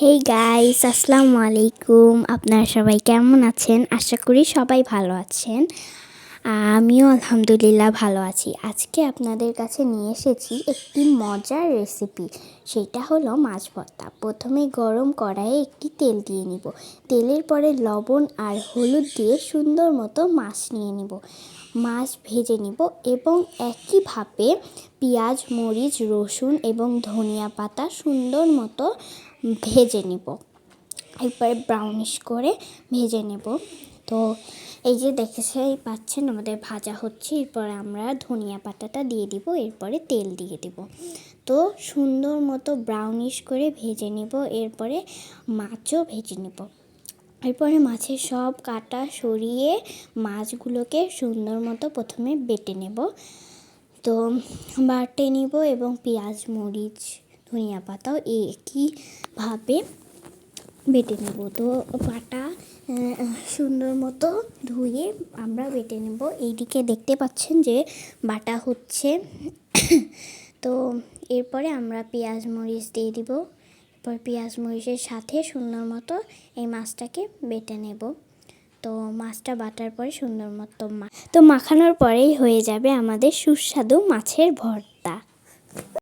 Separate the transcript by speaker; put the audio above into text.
Speaker 1: Hey guys আসসালামু আলাইকুম আপনারা সবাই কেমন আছেন? আশা করি সবাই ভালো আছেন। আমিও আলহামদুলিল্লাহ ভালো আছি। আজকে আপনাদের কাছে নিয়ে এসেছি একটি মজার রেসিপি সেটা হলো মাছ ভর্তা। প্রথমে গরম কড়াইয়ে একটি তেল দিয়ে নিব। তেলের পরে লবণ আর হলুদ দিয়ে সুন্দর মতো মাছ নিয়ে নিব। মাছ ভেজে নিব এবং একইভাবে পেঁয়াজ, মরিচ, রসুন এবং ধনিয়া পাতা সুন্দর মতো ভেজে নিব। এরপরে ব্রাউনিশ করে ভেজে নেব। তো এই যে দেখেছেই পাচ্ছেন আমাদের ভাজা হচ্ছে, এরপরে আমরা ধনিয়া পাতাটা দিয়ে দিব, এরপরে তেল দিয়ে দিব। তো সুন্দর মতো ব্রাউনিশ করে ভেজে নেব, এরপরে মাছও ভেজে নেব। এরপরে মাছের সব কাটা সরিয়ে মাছগুলোকে সুন্দর মতো প্রথমে বেটে নেব। তো বাটে নিব এবং পেঁয়াজ, মরিচ, ধনিয়া পাতাও একইভাবে বেটে নেব। তো বাটা সুন্দর মতো ধুয়ে আমরা বেটে নেব। এইদিকে দেখতে পাচ্ছেন যে বাটা হচ্ছে। তো এরপরে আমরা পেঁয়াজ মরিচ দিয়ে দিব। এরপর পেঁয়াজ মরিচের সাথে সুন্দর মতো এই মাছটাকে বেটে নেব। তো মাছটা বাটার পরে সুন্দর মতো মা তো মাখানোর পরেই হয়ে যাবে আমাদের সুস্বাদু মাছের ভর্তা।